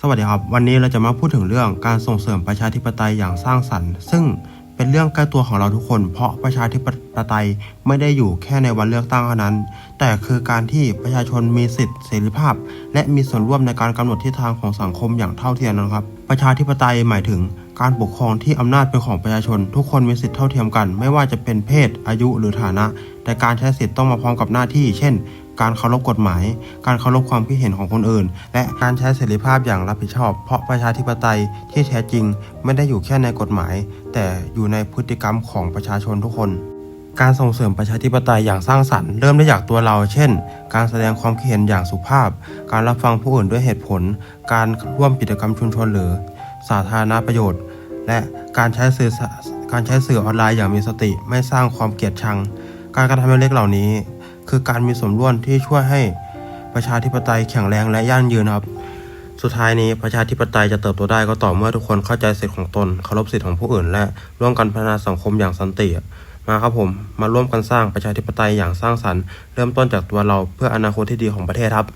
สวัสดีครับ วันนี้เราจะมาพูดถึงเรื่องการส่งเสริมประชาธิปไตยอย่างสร้างสรรค์ ซึ่งเป็นเรื่องใกล้ตัวของเราทุกคน เพราะประชาธิปไตย ไม่ได้อยู่แค่ในวันเลือกตั้งเท่านั้น แต่คือการที่ประชาชนมีสิทธิเสรีภาพ และมีส่วนร่วมในการกำหนดทิศทางของสังคมอย่างเท่าเทียมนะครับ ประชาธิปไตยหมายถึงการปกครองที่อำนาจเป็นของประชาชน ทุกคนมีสิทธิเท่าเทียมกัน ไม่ว่าจะเป็นเพศ อายุหรือฐานะ แต่การใช้สิทธิต้องมาพร้อมกับหน้าที่ เช่น การเคารพกฎหมาย การเคารพความคิดเห็นของคนอื่น และการใช้เสรีภาพอย่างรับผิดชอบ เพราะประชาธิปไตยที่แท้จริง ไม่ได้อยู่แค่ในกฎหมาย แต่อยู่ในพฤติกรรมของประชาชนทุกคน การส่งเสริมประชาธิปไตยอย่างสร้างสรรค์เริ่มได้จากตัวเรา เช่น การแสดงความคิดเห็นอย่างสุภาพ การรับฟังผู้อื่นด้วยเหตุผล การร่วมกิจกรรมชุมชนหรือ สาธารณประโยชน์ และการใช้สื่อการใช้สื่อออนไลน์อย่างมีสติ ไม่สร้างความเกลียดชัง การกระทำเล็กเหล่านี้ คือการมีส่วนร่วมที่ช่วยให้ประชาธิปไตยแข็งแรงและยั่งยืนครับ สุดท้ายนี้ประชาธิปไตยจะเติบโตได้ก็ต่อเมื่อทุกคนเข้าใจสิทธิของตนเคารพสิทธิของผู้อื่น และร่วมกันพัฒนาสังคมอย่างสันติ มาครับผมมาร่วมกันสร้างประชาธิปไตยอย่างสร้างสรรค์ เริ่มต้นจากตัวเราเพื่ออนาคตที่ดีของประเทศครับ